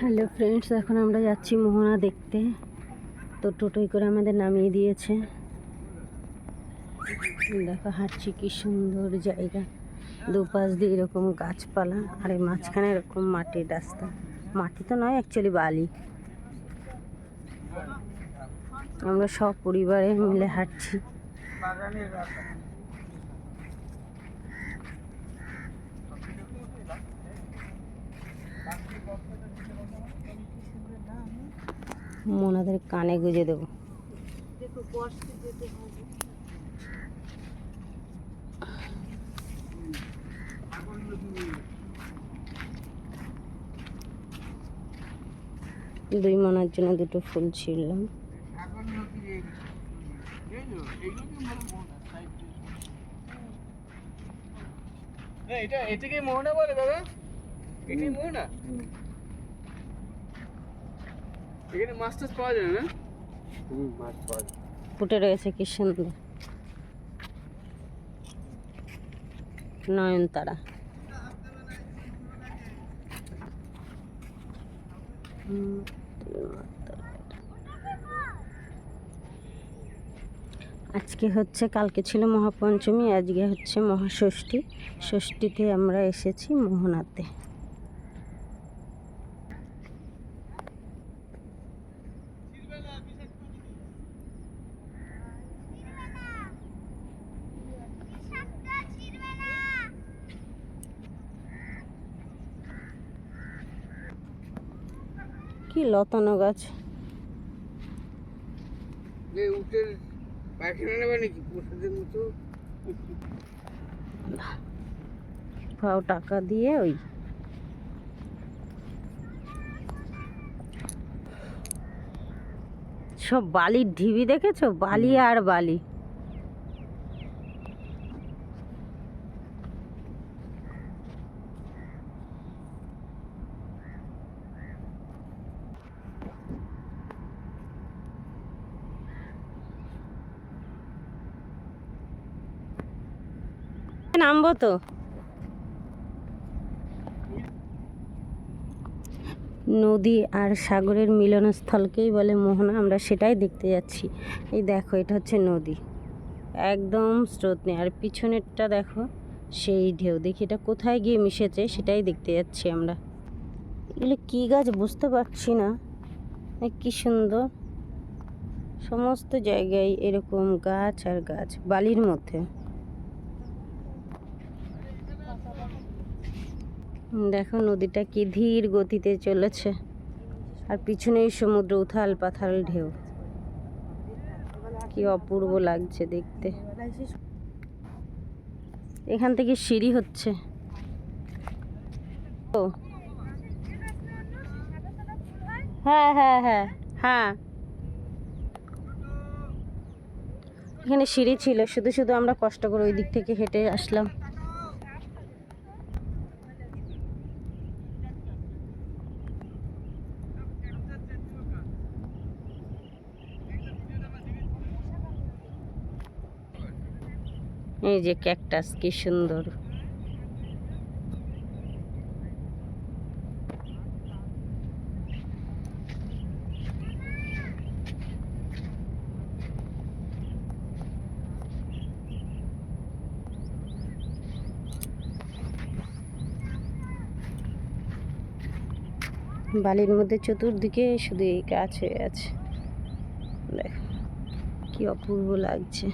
Hello friends এখন আমরা যাচ্ছি মোহনা দেখতে। তো টোটোই করে আমাদের নামিয়ে দিয়েছে। দেখো, হাঁটছি কি সুন্দর জায়গা। দুপাশ দিয়ে এরকম গাছপালা, আর এই মাঝখানে এরকম মাটির রাস্তা। মাটি তো নয় অ্যাকচুয়ালি বালি। আমরা সব পরিবারে মিলে হাঁটছি। মোনাদের কানে গুজে দেবো। দুই মনার জন্য দুটো ফুল ছিঁড়লাম। এটা এটাকে মোহনা বলে দাদা এটাই মোহনা এখানে মাছ টাছ পাওয়া যায় না? হুম মাছ পাওয়া যায়। ফুটে রয়েছে কি সুন্দর নয়নতারা। আজকে হচ্ছে কালকে ছিল মহাপঞ্চমী আজকে হচ্ছে মহাষষ্ঠী। ষষ্ঠীতে আমরা এসেছি মোহনাতে। কি লতানো গাছ। টাকা দিয়ে ওই সব বালির ঢিবি দেখেছ? বালি আর বালি। নামবো তো। নদী আর সাগরের মিলনস্থলকেই বলে মোহনা, আমরা সেটাই দেখতে যাচ্ছি। এই দেখো, এটা হচ্ছে নদী। একদম স্রোত নেই। আর পিছনেরটা দেখো, সেই ঢেউ। দেখি এটা কোথায় গিয়ে মিশেছে, সেটাই দেখতে যাচ্ছি আমরা। এগুলো কী গাছ বুঝতে পারছি না। কি সুন্দর। সমস্ত জায়গায় এরকম গাছ আর গাছ, বালির মধ্যে। দেখো নদীটা কি ধীর গতিতে চলেছে। আর পিছনেই সমুদ্র, উথাল পাথাল ঢেউ। কি অপূর্ব লাগছে দেখতে। এখান থেকে সিঁড়ি হচ্ছে। ও। হ্যাঁ হ্যাঁ হ্যাঁ হ্যাঁ। এখানে সিঁড়ি ছিল, শুধু শুধু আমরা কষ্ট করে ওই দিক থেকে হেঁটে আসলাম। এই যে ক্যাকটাস, কি সুন্দর। বালির মধ্যে চতুর্দিকে শুধু এই গাছ হয়ে আছে। দেখো, কি অপূর্ব লাগছে।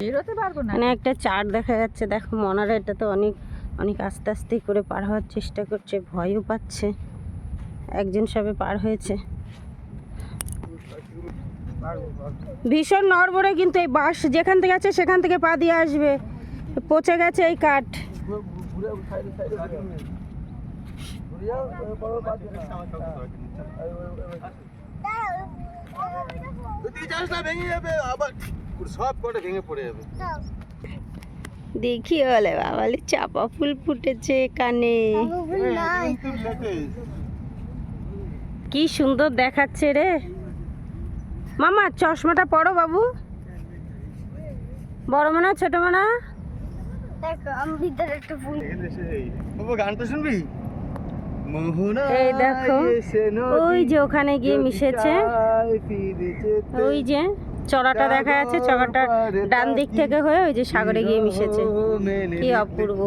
বেরোতে পারব না। মানে একটা চার দেখা যাচ্ছে দেখো মনারা এটা তো অনেক অনেক আস্তে আস্তে করে পার হওয়ার চেষ্টা করছে ভয়ও পাচ্ছে। একজন সবে পার হয়েছে। ভীষণ নড়বড়ে কিন্তু এই বাস যেখান থেকে আছে সেখান থেকে পা দিয়ে আসবে। পচে গেছে এই কাঠ। যাবে আবার সব কটা ভেঙে পড়ে যাবে। দেখি বলে বাবালি চাপা ফুল ফুটেছে এখানে। কি সুন্দর দেখাচ্ছে রে। মামা চশমাটা পড়ো বাবু। বড় মনে ছোট মনে দেখো আমি ভিতরে একটা ফুল। বাবা গান তো শুনবি? মোহনা এই দেখো, ওই যে ওখানে গিয়ে মিশেছে। ওই যে। চড়াটা দেখা যাচ্ছে, চড়াটা ডান দিক থেকে হয়ে ওই যে সাগরে গিয়ে মিশেছে। কি অপূর্ব।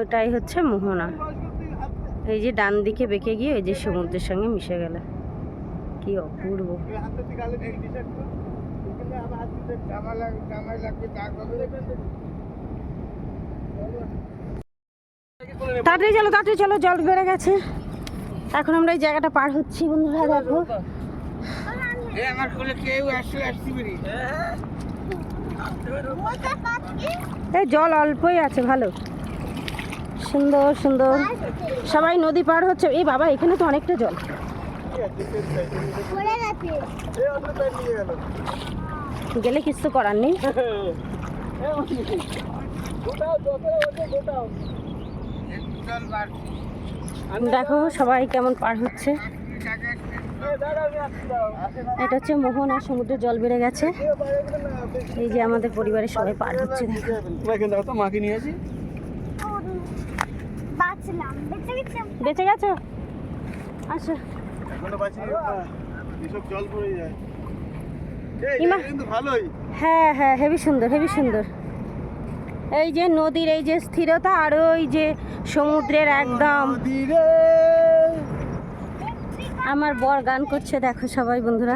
ওটাই হচ্ছে মোহনা। এই যে ডান দিকে বেঁকে গিয়ে ওই যে সমুদ্রের সঙ্গে মিশে গেল। কি অপূর্ব। তাড়াতাড়ি চলো তাড়াতাড়ি চলো, জল বেড়ে গেছে। এখন আমরা এই জায়গাটা পার হচ্ছি বন্ধুরা, দেখো। আমার কোলে কেউ এই জল অল্পই আছে, ভালো। সুন্দর সুন্দর। সবাই নদী পার হচ্ছে। এই বাবা, এখানে তো অনেকটা জল। গেলে কিছু করার নেই। দেখো সবাই কেমন পার হচ্ছে। এটা হচ্ছে মোহন আর সমুদ্রের জল বেড়ে গেছে। এই যে আমাদের পরিবারের সবাই পার হচ্ছে দেখো। দেখো তো মাকে নিয়ে আসি। বেঁচে গেছো। আচ্ছা। ভালোই। হ্যাঁ হ্যাঁ হেভি সুন্দর হেভি সুন্দর। এই যে নদীর এই যে স্থিরতা আর ওই যে সমুদ্রের একদম। আমার বর গান করছে দেখো সবাই বন্ধুরা।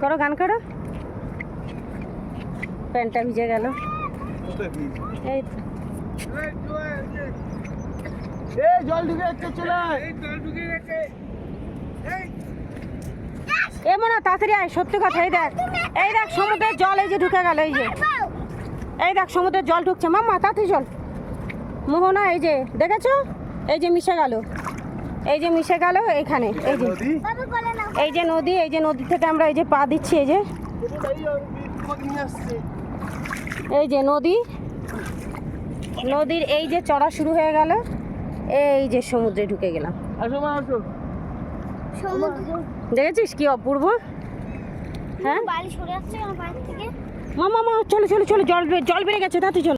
করো গান করো। প্যান্টটা ভিজে গেল। এই তো। এই জল ঢুকে যাচ্ছে চলে আয়। এই জল ঢুকে গেছে এ মনে তাড়াতাড়ি আয় সত্যি কথা এই দেখ। এই দেখ সমুদ্রের জল এই যে ঢুকে গেল এই যে। এই দেখ সমুদ্রের জল ঢুকছে। মাম্মা তাড়াতাড়ি জল মোহনা এই যে দেখেছ? এই যে মিশে গেল। এই যে মিশে গেল এখানে এই যে। নদী? বাবা বলে না এই যে নদী এই যে নদী থেকে আমরা এই যে পা দিচ্ছি এই যে। এই যে নদী। নদীর এই যে চড়া শুরু হয়ে গেল এই যে সমুদ্রে ঢুকে গেলাম। দেখেছিস কি অপূর্ব? হ্যাঁ? মামা মা চলো চলো চলো জল জল বেড়ে গেছে তাতে চলো।